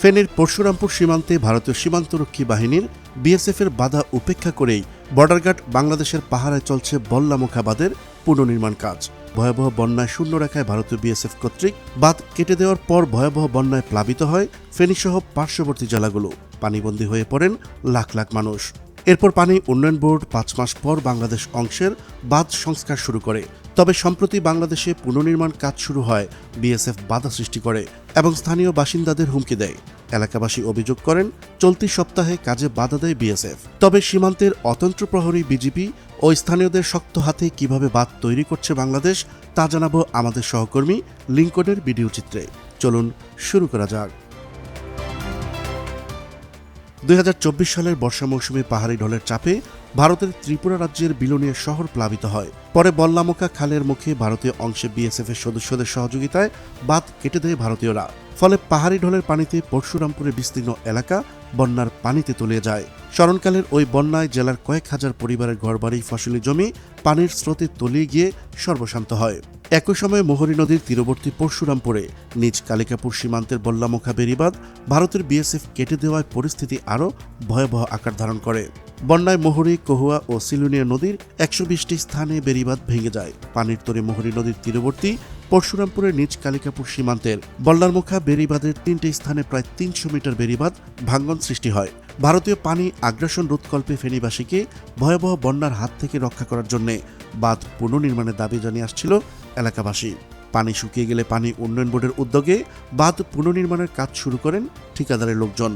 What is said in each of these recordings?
ফেনীর পরশুরামপুর সীমান্তে ভারতীয় সীমান্তরক্ষী বাহিনীর বিএসএফের বাধা উপেক্ষা করেই বর্ডার গার্ড বাংলাদেশের পাহারায় চলছে বল্লামুখা বাঁধের পুনর্নির্মাণ কাজ। ভয়াবহ বন্যায় শূন্য রেখায় ভারতীয় বিএসএফ কর্তৃক বাঁধ কেটে দেওয়ার পর ভয়াবহ বন্যায় প্লাবিত হয় ফেনীসহ পার্শ্ববর্তী জেলাগুলো। পানিবন্দী হয়ে পড়েন লাখ লাখ মানুষ। এরপর পানি উন্নয়ন বোর্ড পাঁচ মাস পর বাংলাদেশ অংশের বাঁধ সংস্কার শুরু করে। তবে সম্প্রতি বাংলাদেশে পুনর্নির্মাণ কাজ শুরু হয়, বিএসএফ বাধা সৃষ্টি করে এবং স্থানীয় বাসিন্দাদের হুমকি দেয়। এলাকাবাসী অভিযোগ করেন, চলতি সপ্তাহে কাজে বাধা দেয় বিএসএফ। তবে সীমান্তের অতন্ত্র প্রহরী বিজিপি ও স্থানীয়দের শক্ত হাতে কীভাবে বাঁধ তৈরি করছে বাংলাদেশ, তা জানাব আমাদের সহকর্মী লিঙ্কনের ভিডিও চিত্রে। চলুন, শুরু করা যাক। দুই হাজার চব্বিশ সালের বর্ষা মৌসুমে পাহাড়ি ঢলের চাপে ভারতের ত্রিপুরা রাজ্যের বিলোনিয়া শহর প্লাবিত হয়। পরে বল্লামোকা খালের মুখে ভারতীয় অংশে বিএসএফ এর সদস্যদের সহযোগিতায় বাঁধ কেটে দেয় ভারতীয়রা। ফলে পাহাড়ি ঢলের পানিতে পরশুরামপুরের বিস্তীর্ণ এলাকা বন্যার পানিতে তলিয়ে যায়। স্মরণকালের ওই বন্যায় জেলার কয়েক হাজার পরিবারের ঘরবাড়ি, ফসলি জমি পানির স্রোতে তলিয়ে গিয়ে সর্বশান্ত হয়। একই সময়ে মোহরী নদীর তীরবর্তী পরশুরামপুরে নিজ কালিকাপুর সীমান্তের বল্লামুখা বেরিবাদ ভারতের বিএসএফ কেটে দেওয়ায় পরিস্থিতি আরও ভয়াবহ আকার ধারণ করে। বন্যায় মোহরী, কহুয়া ও সিলুনিয়া নদীর একশো বিশটি স্থানে বেরিবাদ ভেঙে যায়। পানির তরে মোহরী নদীর তীরবর্তী পরশুরামপুরের নিজ কালিকাপুর সীমান্তের বল্লারমুখা বেরিবাদের তিনটি স্থানে প্রায় তিনশো মিটার বেরিবাদ ভাঙ্গন সৃষ্টি হয়। ভারতীয় পানি আগ্রাসন রোধকল্পে ফেনীবাসীকে ভয়াবহ বন্যার হাত থেকে রক্ষা করার জন্য বাঁধ পুনর্নির্মাণের দাবি জানিয়ে আসছিল এলাকাবাসী। পানি শুকিয়ে গেলে পানি উন্নয়ন বোর্ডের উদ্যোগে বাঁধ পুনর্নির্মাণের কাজ শুরু করেন ঠিকাদারের লোকজন।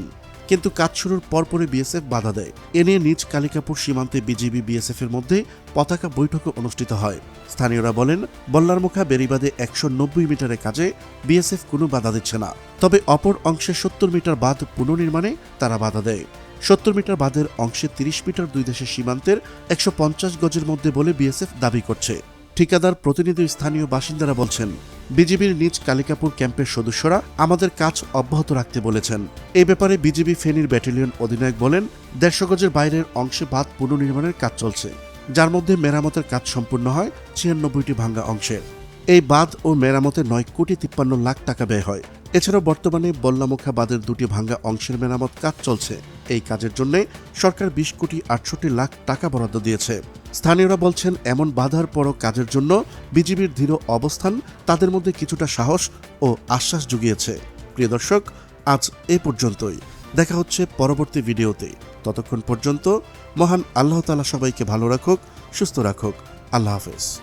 কিন্তু কাজ শুরুর পরপরই বিএসএফ বাধা দেয়। এ নিয়ে নিজ কালিকাপুর সীমান্তে বিজিবি বিএসএফ এর মধ্যে পতাকা বৈঠকও অনুষ্ঠিত হয়। স্থানীয়রা বলেন, বল্লারমুখা বেড়িবাঁধে একশো নব্বই মিটারের কাজে বিএসএফ কোনো বাধা দিচ্ছে না। তবে অপর অংশে সত্তর মিটার বাঁধ পুনর্নির্মাণে তারা বাধা দেয়। সত্তর মিটার বাঁধের অংশে তিরিশ মিটার দুই দেশের সীমান্তের একশো পঞ্চাশ গজের মধ্যে বলে বিএসএফ দাবি করছে। ঠিকাদার প্রতিনিধি স্থানীয় বাসিন্দারা বলছেন, বিজিবির নিজ কালিকাপুর ক্যাম্পের সদস্যরা আমাদের কাজ অব্যাহত রাখতে বলেছেন। এই ব্যাপারে বিজিবি ফেনীর ব্যাটালিয়ন অধিনায়ক বলেন, দেড়শো গজের বাইরের অংশে বাঁধ পুনর্নির্মাণের কাজ চলছে, যার মধ্যে মেরামতের কাজ সম্পূর্ণ হয় ছিয়ানব্বইটি ভাঙ্গা অংশের এই বাঁধ ও মেরামতে নয় কোটি তিপ্পান্ন লাখ টাকা ব্যয় হয়। এছাড়াও বর্তমানে বল্লামুখা বাঁধের দুটি ভাঙ্গা অংশের মেরামত কাজ চলছে। এই কাজের জন্য সরকার বিশ কোটি আটষট্টি লাখ টাকা বরাদ্দ দিয়েছে। স্থানীয়রা বলছেন, এমন বাধার পরও কাজের জন্য বিজিবির দৃঢ় অবস্থান তাদের মধ্যে কিছুটা সাহস ও আশ্বাস জুগিয়েছে। প্রিয় দর্শক, আজ এ পর্যন্তই। দেখা হচ্ছে পরবর্তী ভিডিওতে। ততক্ষণ পর্যন্ত মহান আল্লাহ তালা সবাইকে ভালো রাখুক, সুস্থ রাখুক। আল্লাহ হাফেজ।